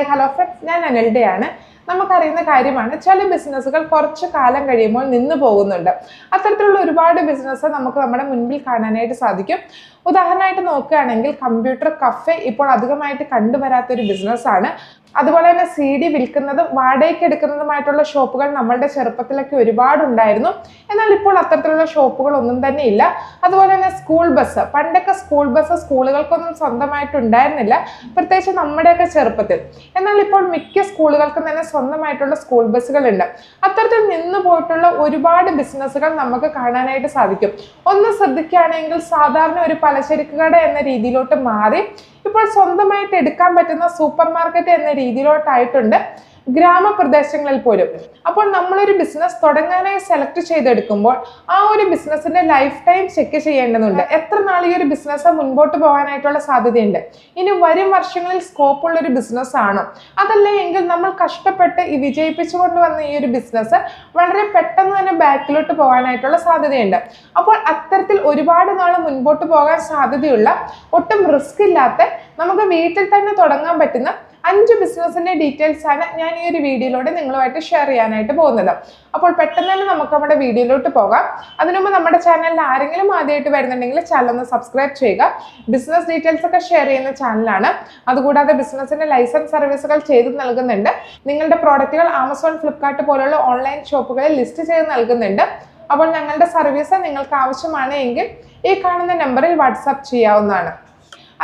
Hi hello friends ഞാൻ അനൽഡയാണ് നമുക്കറിയുന്ന കാര്യമാണ് ചില ബിസിനസ്സുകൾ കുറച്ച് കാലം കഴിയുമ്പോൾ നിന്ന് പോകുന്നുണ്ട്. അത്തരത്തിലുള്ള ഒരുപാട് ബിസിനസ് നമുക്ക് നമ്മുടെ മുൻപിൽ കാണാനായിട്ട് സാധിക്കും. ഉദാഹരണമായിട്ട് നോക്കുകയാണെങ്കിൽ കമ്പ്യൂട്ടർ കഫേ ഇപ്പോൾ അധികമായിട്ട് കണ്ടുവരാത്തൊരു ബിസിനസ്സാണ് അതുപോലെ തന്നെ സി ഡി വിൽക്കുന്നതും വാടകയ്ക്ക് എടുക്കുന്നതുമായിട്ടുള്ള ഷോപ്പുകൾ നമ്മളുടെ ചെറുപ്പത്തിലൊക്കെ ഒരുപാട് ഉണ്ടായിരുന്നു എന്നാൽ ഇപ്പോൾ അത്തരത്തിലുള്ള ഷോപ്പുകൾ ഒന്നും തന്നെ ഇല്ല. അതുപോലെ തന്നെ സ്കൂൾ ബസ് പണ്ടൊക്കെ സ്കൂൾ ബസ് സ്കൂളുകൾക്കൊന്നും സ്വന്തമായിട്ട് ഉണ്ടായിരുന്നില്ല പ്രത്യേകിച്ച് നമ്മുടെയൊക്കെ ചെറുപ്പത്തിൽ. എന്നാൽ ഇപ്പോൾ മിക്ക സ്കൂളുകൾക്കും തന്നെ സ്വന്തമായിട്ടുള്ള സ്കൂൾ ബസ്സുകളുണ്ട്. അത്തരത്തിൽ നിന്ന് പോയിട്ടുള്ള ഒരുപാട് ബിസിനസ്സുകൾ നമുക്ക് കാണാനായിട്ട് സാധിക്കും. ഒന്ന് ശ്രദ്ധിക്കുകയാണെങ്കിൽ സാധാരണ ഒരു പലചരക്ക് കട എന്ന രീതിയിലോട്ട് മാറി. ഇപ്പോൾ സ്വന്തമായിട്ട് എടുക്കാൻ പറ്റുന്ന സൂപ്പർ മാർക്കറ്റ് എന്ന രീതിയിലോട്ടായിട്ടുണ്ട്. ഗ്രാമപ്രദേശങ്ങളിൽ പോലും. അപ്പോൾ നമ്മളൊരു ബിസിനസ് തുടങ്ങാനായി സെലക്ട് ചെയ്തെടുക്കുമ്പോൾ ആ ഒരു ബിസിനസ്സിന്റെ ലൈഫ് ടൈം ചെക്ക് ചെയ്യേണ്ടതുണ്ട്. എത്ര നാൾ ഈ ഒരു ബിസിനസ് മുൻപോട്ട് പോകാനായിട്ടുള്ള സാധ്യതയുണ്ട്? ഇനി വരും വർഷങ്ങളിൽ സ്കോപ്പ് ഉള്ള ഒരു ബിസിനസ് ആണ്? അതല്ല എങ്കിൽ നമ്മൾ കഷ്ടപ്പെട്ട് ഈ വിജയിപ്പിച്ചു കൊണ്ടുവന്ന ഈ ഒരു ബിസിനസ് വളരെ പെട്ടെന്ന് തന്നെ ബാക്കിലോട്ട് പോകാനായിട്ടുള്ള സാധ്യതയുണ്ട്. അപ്പോൾ അത്തരത്തിൽ ഒരുപാട് നാൾ മുൻപോട്ട് പോകാൻ സാധ്യതയുള്ള ഒട്ടും റിസ്ക് ഇല്ലാത്ത നമുക്ക് വീട്ടിൽ തന്നെ തുടങ്ങാൻ പറ്റുന്ന അഞ്ച് ബിസിനസിന്റെ ഡീറ്റെയിൽസ് ആണ് ഞാൻ ഈ ഒരു വീഡിയോയിലൂടെ നിങ്ങളുമായിട്ട് ഷെയർ ചെയ്യാനായിട്ട് പോകുന്നത്. അപ്പോൾ പെട്ടെന്ന് തന്നെ നമുക്ക് നമ്മുടെ വീഡിയോയിലോട്ട് പോകാം. അതിനുമുമ്പ് നമ്മുടെ ചാനലിൽ ആരെങ്കിലും ആദ്യമായിട്ട് വരുന്നുണ്ടെങ്കിൽ ചാനൽ ഒന്ന് സബ്സ്ക്രൈബ് ചെയ്യുക. ബിസിനസ് ഡീറ്റെയിൽസ് ഒക്കെ ഷെയർ ചെയ്യുന്ന ചാനലാണ് അതുകൂടാതെ ബിസിനസിന്റെ ലൈസൻസ് സർവീസുകൾ ചെയ്ത് നൽകുന്നുണ്ട്. നിങ്ങളുടെ പ്രോഡക്റ്റുകൾ ആമസോൺ ഫ്ലിപ്കാർട്ട് പോലുള്ള ഓൺലൈൻ ഷോപ്പുകളിൽ ലിസ്റ്റ് ചെയ്ത് നൽകുന്നുണ്ട്. അപ്പോൾ ഞങ്ങളുടെ സർവീസ് നിങ്ങൾക്ക് ആവശ്യമാണ് എങ്കിൽ ഈ കാണുന്ന നമ്പറിൽ വാട്സാപ്പ് ചെയ്യാവുന്നതാണ്.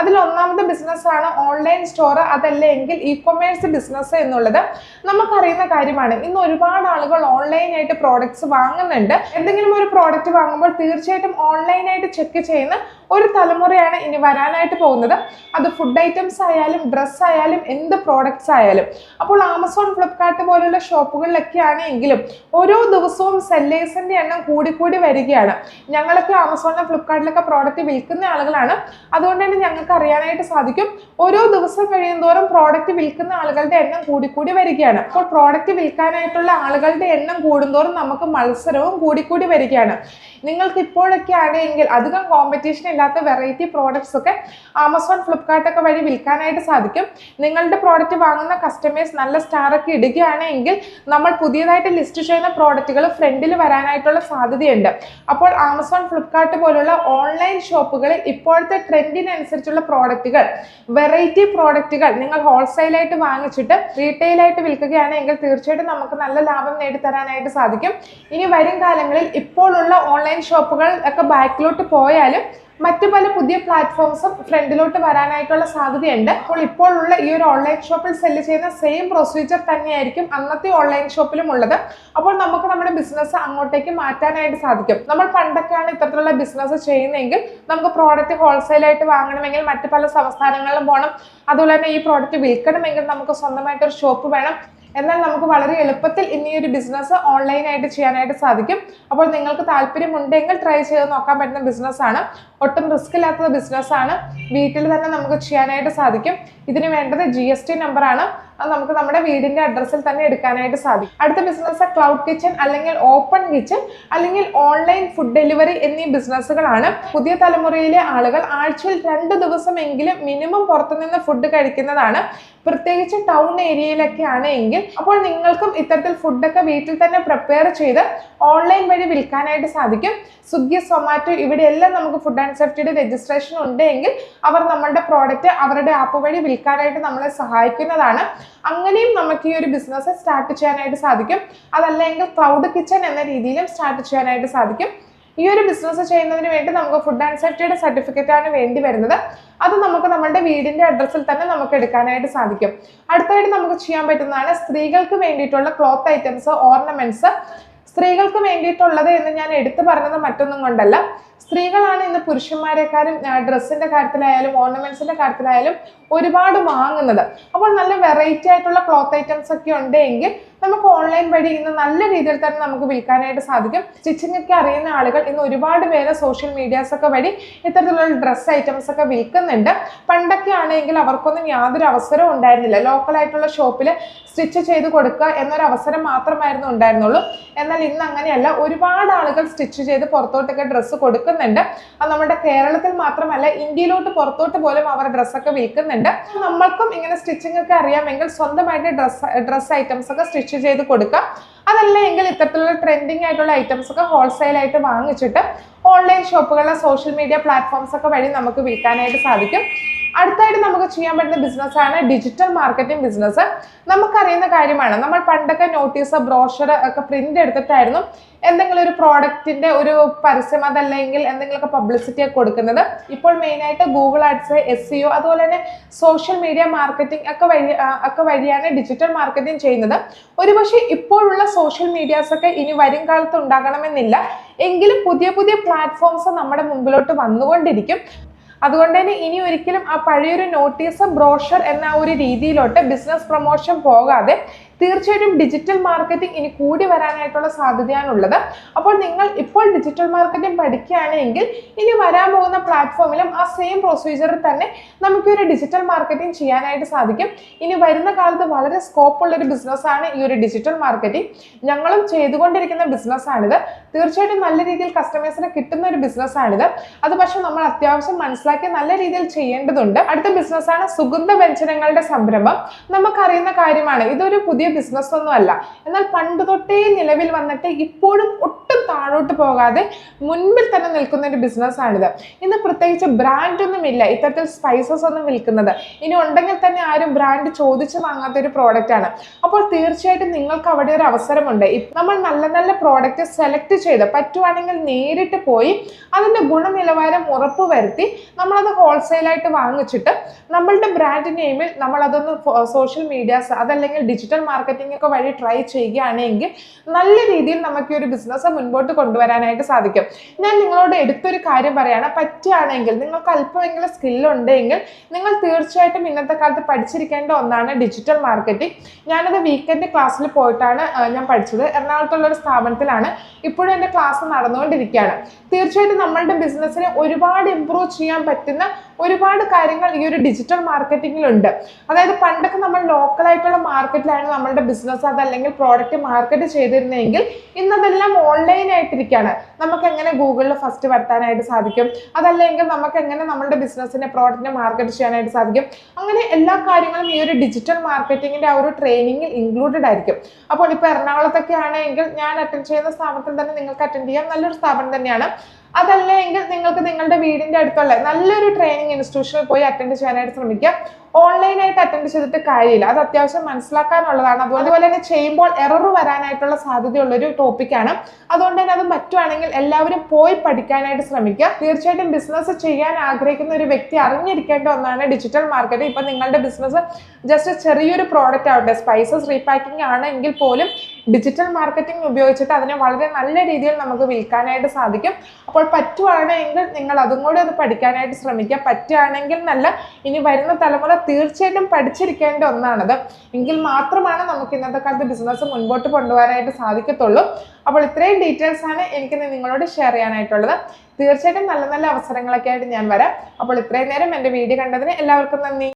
അതിൽ ഒന്നാമത്തെ ബിസിനസ് ആണ് ഓൺലൈൻ സ്റ്റോർ അതല്ലെങ്കിൽ ഇ കൊമേഴ്സ് ബിസിനസ് എന്നുള്ളത്. നമുക്കറിയുന്ന കാര്യമാണ്. ഇന്ന് ഒരുപാട് ആളുകൾ ഓൺലൈനായിട്ട് പ്രോഡക്ട്സ് വാങ്ങുന്നുണ്ട്. എന്തെങ്കിലും ഒരു പ്രോഡക്റ്റ് വാങ്ങുമ്പോൾ തീർച്ചയായിട്ടും ഓൺലൈനായിട്ട് ചെക്ക് ചെയ്യുന്ന ഒരു തലമുറയാണ് ഇനി വരാനായിട്ട് പോകുന്നത്. അത് ഫുഡ് ഐറ്റംസ് ആയാലും ഡ്രസ്സ് ആയാലും എന്ത് പ്രോഡക്ട്സ് ആയാലും. അപ്പോൾ ആമസോൺ ഫ്ലിപ്കാർട്ട് പോലുള്ള ഷോപ്പുകളിലൊക്കെ ആണെങ്കിലും ഓരോ ദിവസവും സെല്ലേഴ്സിന്റെ എണ്ണം കൂടിക്കൂടി വരികയാണ്. ഞങ്ങളൊക്കെ ആമസോണിലും ഫ്ലിപ്കാർട്ടിലൊക്കെ പ്രോഡക്റ്റ് വിൽക്കുന്ന ആളുകളാണ്. അതുകൊണ്ട് തന്നെ ഞങ്ങൾക്ക് അറിയാനായിട്ട് സാധിക്കും. ഓരോ ദിവസം കഴിയുന്തോറും പ്രോഡക്റ്റ് വിൽക്കുന്ന ആളുകളുടെ എണ്ണം കൂടിക്കൂടി വരികയാണ്. അപ്പോൾ പ്രോഡക്റ്റ് വിൽക്കാനായിട്ടുള്ള ആളുകളുടെ എണ്ണം കൂടുന്തോറും നമുക്ക് മത്സരവും കൂടിക്കൂടി വരികയാണ്. നിങ്ങൾക്ക് ഇപ്പോഴൊക്കെ ആണെങ്കിൽ അധികം കോമ്പറ്റീഷൻ ഇല്ലാത്ത വെറൈറ്റി പ്രോഡക്ട്സ് ഒക്കെ ആമസോൺ ഫ്ലിപ്കാർട്ട് ഒക്കെ വഴി വിൽക്കാനായിട്ട് സാധിക്കും. നിങ്ങളുടെ പ്രോഡക്റ്റ് വാങ്ങുന്ന കസ്റ്റമേഴ്സ് നല്ല സ്റ്റാറൊക്കെ ഇടുകയാണെങ്കിൽ നമ്മൾ പുതിയതായിട്ട് ലിസ്റ്റ് ചെയ്യുന്ന പ്രോഡക്റ്റുകൾ ഫ്രണ്ടിൽ വരാനായിട്ടുള്ള സാധ്യതയുണ്ട്. അപ്പോൾ ആമസോൺ ഫ്ലിപ്കാർട്ട് പോലുള്ള ഓൺലൈൻ ഷോപ്പുകളിൽ ഇപ്പോഴത്തെ ട്രെൻഡിനനുസരിച്ചുള്ള പ്രോഡക്റ്റുകൾ വെറൈറ്റി പ്രോഡക്റ്റുകൾ നിങ്ങൾ ഹോൾസെയിലായിട്ട് വാങ്ങിച്ചിട്ട് റീറ്റെയിലായിട്ട് വിൽക്കുകയാണെങ്കിൽ തീർച്ചയായിട്ടും നമുക്ക് നല്ല ലാഭം നേടിത്തരാനായിട്ട് സാധിക്കും. ഇനി വരും കാലങ്ങളിൽ ഇപ്പോഴുള്ള ഓൺലൈൻ ഷോപ്പുകൾ ഒക്കെ ബാക്കിലോട്ട് പോയാലും മറ്റു പല പുതിയ പ്ലാറ്റ്ഫോംസും ഫ്രണ്ടിലോട്ട് വരാനായിട്ടുള്ള സാധ്യതയുണ്ട്. അപ്പോൾ ഇപ്പോൾ ഉള്ള ഈ ഒരു ഓൺലൈൻ ഷോപ്പിൽ സെല്ല് ചെയ്യുന്ന സെയിം പ്രൊസീജിയർ തന്നെയായിരിക്കും അന്നത്തെ ഓൺലൈൻ ഷോപ്പിലും ഉള്ളത്. അപ്പോൾ നമുക്ക് നമ്മുടെ ബിസിനസ് അങ്ങോട്ടേക്ക് മാറ്റാനായിട്ട് സാധിക്കും. നമ്മൾ പണ്ടൊക്കെയാണ് ഇത്തരത്തിലുള്ള ബിസിനസ് ചെയ്യുന്നതെങ്കിൽ നമുക്ക് പ്രോഡക്റ്റ് ഹോൾസെയിലായിട്ട് വാങ്ങണമെങ്കിൽ മറ്റു പല സംസ്ഥാനങ്ങളിലും പോകണം അതുപോലെ തന്നെ ഈ പ്രോഡക്റ്റ് വിൽക്കണമെങ്കിൽ നമുക്ക് സ്വന്തമായിട്ട് ഒരു ഷോപ്പ് വേണം. എന്നാൽ നമുക്ക് വളരെ എളുപ്പത്തിൽ ഇനി ഒരു ബിസിനസ് ഓൺലൈനായിട്ട് ചെയ്യാനായിട്ട് സാധിക്കും. അപ്പോൾ നിങ്ങൾക്ക് താല്പര്യമുണ്ടെങ്കിൽ ട്രൈ ചെയ്ത് നോക്കാൻ പറ്റുന്ന ബിസിനസ്സാണ് ഒട്ടും റിസ്ക് ഇല്ലാത്ത ബിസിനസ്സാണ് വീട്ടിൽ തന്നെ നമുക്ക് ചെയ്യാനായിട്ട് സാധിക്കും. ഇതിന് വേണ്ടത് ജി എസ് ടി നമ്പറാണ് അത് നമുക്ക് നമ്മുടെ വീടിന്റെ അഡ്രസ്സിൽ തന്നെ എടുക്കാനായിട്ട് സാധിക്കും. അടുത്ത ബിസിനസ് ക്ലൗഡ് കിച്ചൺ അല്ലെങ്കിൽ ഓപ്പൺ കിച്ചൺ അല്ലെങ്കിൽ ഓൺലൈൻ ഫുഡ് ഡെലിവറി എന്നീ ബിസിനസ്സുകളാണ് പുതിയ തലമുറയിലെ ആളുകൾ ആഴ്ചയിൽ രണ്ട് ദിവസമെങ്കിലും മിനിമം പുറത്തുനിന്ന് ഫുഡ് കഴിക്കുന്നതാണ്. പ്രത്യേകിച്ച് ടൗൺ ഏരിയയിലൊക്കെ ആണ് എങ്കിൽ അപ്പോൾ നിങ്ങൾക്കും ഇത്തരത്തിൽ ഫുഡൊക്കെ വീട്ടിൽ തന്നെ പ്രിപ്പയർ ചെയ്ത് ഓൺലൈൻ വഴി വിൽക്കാനായിട്ട് സാധിക്കും. സ്വിഗ്ഗി സൊമാറ്റോ ഇവിടെയെല്ലാം നമുക്ക് ഫുഡ് ആൻഡ് സേഫ്റ്റിയുടെ രജിസ്ട്രേഷൻ ഉണ്ട് എങ്കിൽ അവർ നമ്മളുടെ പ്രോഡക്റ്റ് അവരുടെ ആപ്പ് വഴി വിൽക്കാനായിട്ട് നമ്മളെ സഹായിക്കുന്നതാണ്. അങ്ങനെയും നമുക്ക് ഈ ഒരു ബിസിനസ് സ്റ്റാർട്ട് ചെയ്യാനായിട്ട് സാധിക്കും. അതല്ലെങ്കിൽ ക്ലൗഡ് കിച്ചൺ എന്ന രീതിയിലും സ്റ്റാർട്ട് ചെയ്യാനായിട്ട് സാധിക്കും. ഈ ഒരു ബിസിനസ് ചെയ്യുന്നതിന് വേണ്ടി നമുക്ക് ഫുഡ് ആൻഡ് സേഫ്റ്റിയുടെ സർട്ടിഫിക്കറ്റ് ആണ് വേണ്ടി വരുന്നത്. അത് നമുക്ക് നമ്മുടെ വീടിന്റെ അഡ്രസ്സിൽ തന്നെ നമുക്ക് എടുക്കാനായിട്ട് സാധിക്കും. അടുത്തായിട്ട് നമുക്ക് ചെയ്യാൻ പറ്റുന്നതാണ് സ്ത്രീകൾക്ക് വേണ്ടിയിട്ടുള്ള ക്ലോത്ത് ഐറ്റംസ് ഓർണമെന്റ്സ് സ്ത്രീകൾക്ക് വേണ്ടിയിട്ടുള്ളത് എന്ന് ഞാൻ എടുത്തു പറഞ്ഞത് മറ്റൊന്നും കൊണ്ടല്ല. സ്ത്രീകളാണ് ഇന്ന് പുരുഷന്മാരെക്കാളും ഡ്രസ്സിന്റെ കാര്യത്തിലായാലും ഓർണമെന്റ്സിന്റെ കാര്യത്തിലായാലും ഒരുപാട് വാങ്ങുന്നത്. അപ്പോൾ നല്ല വെറൈറ്റി ആയിട്ടുള്ള ക്ലോത്ത് ഐറ്റംസ് ഒക്കെ ഉണ്ടെങ്കിൽ നമുക്ക് ഓൺലൈൻ വഴി ഇന്ന് നല്ല രീതിയിൽ തന്നെ നമുക്ക് വിൽക്കാനായിട്ട് സാധിക്കും. സ്റ്റിച്ചിങ് ഒക്കെ അറിയുന്ന ആളുകൾ ഇന്ന് ഒരുപാട് പേര് സോഷ്യൽ മീഡിയാസ് ഒക്കെ വഴി ഇത്തരത്തിലുള്ള ഡ്രസ്സ് ഐറ്റംസ് ഒക്കെ വിൽക്കുന്നുണ്ട്. പണ്ടൊക്കെ ആണെങ്കിൽ അവർക്കൊന്നും യാതൊരു അവസരവും ഉണ്ടായിരുന്നില്ല. ലോക്കൽ ആയിട്ടുള്ള ഷോപ്പിൽ സ്റ്റിച്ച് ചെയ്ത് കൊടുക്കുക എന്നൊരു അവസരം മാത്രമായിരുന്നു ഉണ്ടായിരുന്നുള്ളൂ. എന്നാൽ ഇന്ന് അങ്ങനെയല്ല. ഒരുപാട് ആളുകൾ സ്റ്റിച്ച് ചെയ്ത് പുറത്തോട്ടൊക്കെ ഡ്രസ്സ് കൊടുക്കുന്നുണ്ട് കൊടുക്കുന്നുണ്ട് അത് നമ്മുടെ കേരളത്തിൽ മാത്രമല്ല ഇന്ത്യയിലോട്ട് പുറത്തോട്ട് പോലും അവർ ഡ്രസ്സൊക്കെ വിൽക്കുന്നുണ്ട്. നമ്മൾക്കും ഇങ്ങനെ സ്റ്റിച്ചിങ് ഒക്കെ അറിയാമെങ്കിൽ സ്വന്തമായിട്ട് ഡ്രസ് ഡ്രസ് ഐറ്റംസ് ഒക്കെ സ്റ്റിച്ച് ചെയ്ത് കൊടുക്കാം. അതല്ല എങ്കിൽ ഇത്തരത്തിലുള്ള ട്രെൻഡിങ് ആയിട്ടുള്ള ഐറ്റംസ് ഒക്കെ ഹോൾസെയിൽ ആയിട്ട് വാങ്ങിച്ചിട്ട് ഓൺലൈൻ ഷോപ്പുകളിലെ സോഷ്യൽ മീഡിയ പ്ലാറ്റ്ഫോംസ് ഒക്കെ വഴി നമുക്ക് വിൽക്കാനായിട്ട് സാധിക്കും. അടുത്തായിട്ട് നമുക്ക് ചെയ്യാൻ പറ്റുന്ന ബിസിനസ്സാണ് ഡിജിറ്റൽ മാർക്കറ്റിംഗ് ബിസിനസ് നമുക്കറിയുന്ന കാര്യമാണ് നമ്മൾ പണ്ടൊക്കെ നോട്ടീസ് ബ്രോഷർ ഒക്കെ പ്രിന്റ് എടുത്തിട്ടായിരുന്നു എന്തെങ്കിലും ഒരു പ്രോഡക്റ്റിന്റെ ഒരു പരസ്യം അതല്ലെങ്കിൽ എന്തെങ്കിലുമൊക്കെ പബ്ലിസിറ്റി ഒക്കെ കൊടുക്കുന്നത്. ഇപ്പോൾ മെയിനായിട്ട് ഗൂഗിൾ ആഡ്സ് എസ് സിഒ അതുപോലെ തന്നെ സോഷ്യൽ മീഡിയ മാർക്കറ്റിംഗ് ഒക്കെ വഴി ഒക്കെ വഴിയാണ് ഡിജിറ്റൽ മാർക്കറ്റിംഗ് ചെയ്യുന്നത്. ഒരുപക്ഷെ ഇപ്പോഴുള്ള സോഷ്യൽ മീഡിയാസ് ഒക്കെ ഇനി വരും കാലത്ത് ഉണ്ടാകണമെന്നില്ല. എങ്കിലും പുതിയ പുതിയ പ്ലാറ്റ്ഫോംസ് നമ്മുടെ മുമ്പിലോട്ട് വന്നുകൊണ്ടിരിക്കും. അതുകൊണ്ട് തന്നെ ഇനി ഒരിക്കലും ആ പഴയൊരു നോട്ടീസ് ബ്രോഷർ എന്ന ഒരു രീതിയിലോട്ട് ബിസിനസ് പ്രൊമോഷൻ പോകാതെ തീർച്ചയായിട്ടും ഡിജിറ്റൽ മാർക്കറ്റിംഗ് ഇനി കൂടി വരാനായിട്ടുള്ള സാധ്യതയാണുള്ളത്. അപ്പോൾ നിങ്ങൾ ഇപ്പോൾ ഡിജിറ്റൽ മാർക്കറ്റിംഗ് പഠിക്കുകയാണെങ്കിൽ ഇനി വരാൻ പോകുന്ന പ്ലാറ്റ്ഫോമിലും ആ സെയിം പ്രൊസീജിയറിൽ തന്നെ നമുക്കൊരു ഡിജിറ്റൽ മാർക്കറ്റിംഗ് ചെയ്യാനായിട്ട് സാധിക്കും. ഇനി വരുന്ന കാലത്ത് വളരെ സ്കോപ്പ് ഉള്ള ഒരു ബിസിനസ്സാണ് ഈ ഒരു ഡിജിറ്റൽ മാർക്കറ്റിംഗ് ഞങ്ങളും ചെയ്തുകൊണ്ടിരിക്കുന്ന ബിസിനസ്സാണിത് തീർച്ചയായിട്ടും നല്ല രീതിയിൽ കസ്റ്റമേഴ്സിനെ കിട്ടുന്ന ഒരു ബിസിനസ്സാണിത് അത് പക്ഷേ നമ്മൾ അത്യാവശ്യം മനസ്സിലാക്കി നല്ല രീതിയിൽ ചെയ്യേണ്ടതുണ്ട്. അടുത്ത ബിസിനസ്സാണ് സുഗന്ധ വ്യഞ്ജനങ്ങളുടെ സംരംഭം. നമുക്കറിയുന്ന കാര്യമാണ് ഇതൊരു പുതിയ ബിസിനസ് ഒന്നും അല്ല. എന്നാൽ പണ്ട് തൊട്ടേ നിലവിൽ വന്നിട്ട് ഇപ്പോഴും ഒട്ടും താഴോട്ട് പോകാതെ മുൻപിൽ തന്നെ നിൽക്കുന്ന ഒരു ബിസിനസ്സാണിത് ഇന്ന് പ്രത്യേകിച്ച് ബ്രാൻഡ് ഒന്നും ഇല്ല. ഇത്തരത്തിൽ സ്പൈസസ് ഒന്നും വിൽക്കുന്നത്. ഇനി ഉണ്ടെങ്കിൽ തന്നെ ആരും ബ്രാൻഡ് ചോദിച്ച് വാങ്ങാത്ത ഒരു പ്രോഡക്റ്റ് ആണ്. അപ്പോൾ തീർച്ചയായിട്ടും നിങ്ങൾക്ക് അവിടെ ഒരു അവസരമുണ്ട്. നമ്മൾ നല്ല നല്ല പ്രോഡക്റ്റ് സെലക്ട് ചെയ്ത് പറ്റുവാണെങ്കിൽ നേരിട്ട് പോയി അതിന്റെ ഗുണനിലവാരം ഉറപ്പ് വരുത്തി നമ്മളത് ഹോൾസെയിലായിട്ട് വാങ്ങിച്ചിട്ട് നമ്മളുടെ ബ്രാൻഡ് നെയിമിൽ നമ്മൾ അതൊന്ന് സോഷ്യൽ മീഡിയാസ് അതല്ലെങ്കിൽ ഡിജിറ്റൽ മാർക്കറ്റിംഗ് ഒക്കെ വഴി ട്രൈ ചെയ്യുകയാണെങ്കിൽ നല്ല രീതിയിൽ നമുക്ക് ഒരു ബിസിനസ് മുൻപോട്ട് കൊണ്ടുവരാനായിട്ട് സാധിക്കും. ഞാൻ നിങ്ങളോട് എടുത്തൊരു കാര്യം പറയുകയാണ് പറ്റുകയാണെങ്കിൽ നിങ്ങൾക്ക് അല്പമെങ്കിലും സ്കില്ലുണ്ടെങ്കിൽ നിങ്ങൾ തീർച്ചയായിട്ടും ഇന്നത്തെ കാലത്ത് പഠിച്ചിരിക്കേണ്ട ഒന്നാണ് ഡിജിറ്റൽ മാർക്കറ്റിംഗ് ഞാനത് വീക്കെൻഡ് ക്ലാസ്സിൽ പോയിട്ടാണ് ഞാൻ പഠിച്ചത്. എറണാകുളത്തുള്ള ഒരു സ്ഥാപനത്തിലാണ് ഇപ്പോഴും എന്റെ ക്ലാസ് നടന്നുകൊണ്ടിരിക്കുകയാണ്. തീർച്ചയായിട്ടും നമ്മളുടെ ബിസിനസ്സിനെ ഒരുപാട് ഇമ്പ്രൂവ് ചെയ്യാൻ പറ്റുന്ന ഒരുപാട് കാര്യങ്ങൾ ഈ ഒരു ഡിജിറ്റൽ മാർക്കറ്റിങ്ങിലുണ്ട് അതായത് പണ്ടൊക്കെ നമ്മൾ ലോക്കലായിട്ടുള്ള മാർക്കറ്റിലാണ് നമ്മളുടെ ബിസിനസ് അതല്ലെങ്കിൽ പ്രോഡക്റ്റ് മാർക്കറ്റ് ചെയ്തിരുന്നതെങ്കിൽ ഇന്നതെല്ലാം ഓൺലൈൻ ആയിട്ടിരിക്കുകയാണ്. നമുക്ക് എങ്ങനെ ഗൂഗിളിൽ ഫസ്റ്റ് വരുത്താനായിട്ട് സാധിക്കും? അതല്ലെങ്കിൽ നമുക്ക് എങ്ങനെ നമ്മളുടെ ബിസിനസ്സിനെ പ്രോഡക്റ്റിനെ മാർക്കറ്റ് ചെയ്യാനായിട്ട് സാധിക്കും? അങ്ങനെ എല്ലാ കാര്യങ്ങളും ഈ ഒരു ഡിജിറ്റൽ മാർക്കറ്റിങ്ങിന്റെ ആ ഒരു ട്രെയിനിങ്ങിൽ ഇൻക്ലൂഡഡ് ആയിരിക്കും. അപ്പോൾ ഇപ്പോൾ എറണാകുളത്തൊക്കെ ആണെങ്കിൽ ഞാൻ അറ്റൻഡ് ചെയ്യുന്ന സ്ഥാപനത്തിൽ തന്നെ നിങ്ങൾക്ക് അറ്റൻഡ് ചെയ്യാം നല്ലൊരു സ്ഥാപനം തന്നെയാണ്. അതല്ല എങ്കിൽ നിങ്ങൾക്ക് നിങ്ങളുടെ വീടിന്റെ അടുത്തുള്ള നല്ലൊരു ട്രെയിനിങ് ഇൻസ്റ്റിറ്റ്യൂഷനിൽ പോയി അറ്റൻഡ് ചെയ്യാനായിട്ട് ശ്രമിക്കുക. ഓൺലൈനായിട്ട് അറ്റൻഡ് ചെയ്തിട്ട് കാര്യമില്ല. അത് അത്യാവശ്യം മനസ്സിലാക്കാനുള്ളതാണ്. അതുപോലെ തന്നെ ചെയ്യുമ്പോൾ എറർ വരാനായിട്ടുള്ള സാധ്യതയുള്ളൊരു ടോപ്പിക്കാണ് അതുകൊണ്ട് തന്നെ അത് പറ്റുവാണെങ്കിൽ എല്ലാവരും പോയി പഠിക്കാനായിട്ട് ശ്രമിക്കുക. തീർച്ചയായിട്ടും ബിസിനസ് ചെയ്യാൻ ആഗ്രഹിക്കുന്ന ഒരു വ്യക്തി അറിഞ്ഞിരിക്കേണ്ട ഒന്നാണ് ഡിജിറ്റൽ മാർക്കറ്റ് ഇപ്പൊ നിങ്ങളുടെ ബിസിനസ് ജസ്റ്റ് ചെറിയൊരു പ്രോഡക്റ്റ് ആവട്ടെ സ്പൈസസ് റീപാക്കിംഗ് ആണെങ്കിൽ പോലും ഡിജിറ്റൽ മാർക്കറ്റിംഗ് ഉപയോഗിച്ചിട്ട് അതിനെ വളരെ നല്ല രീതിയിൽ നമുക്ക് വിൽക്കാനായിട്ട് സാധിക്കും. അപ്പോൾ പറ്റുവാണെങ്കിൽ നിങ്ങൾ അതും കൂടി അത് പഠിക്കാനായിട്ട് ശ്രമിക്കുക. പറ്റുകയാണെങ്കിൽ നല്ല ഇനി വരുന്ന തലമുറ തീർച്ചയായിട്ടും പഠിച്ചിരിക്കേണ്ട ഒന്നാണത്. എങ്കിൽ മാത്രമാണ് നമുക്ക് ഇന്നത്തെ കാലത്ത് ബിസിനസ് മുൻപോട്ട് കൊണ്ടുപോകാനായിട്ട് സാധിക്കത്തുള്ളൂ. അപ്പോൾ ഇത്രയും ഡീറ്റെയിൽസ് ആണ് എനിക്ക് നിങ്ങളോട് ഷെയർ ചെയ്യാനായിട്ടുള്ളത്. തീർച്ചയായിട്ടും നല്ല നല്ല അവസരങ്ങളൊക്കെ ആയിട്ട് ഞാൻ വരാം. അപ്പോൾ ഇത്രയും നേരം എന്റെ വീഡിയോ കണ്ടതിന് എല്ലാവർക്കും നന്ദി.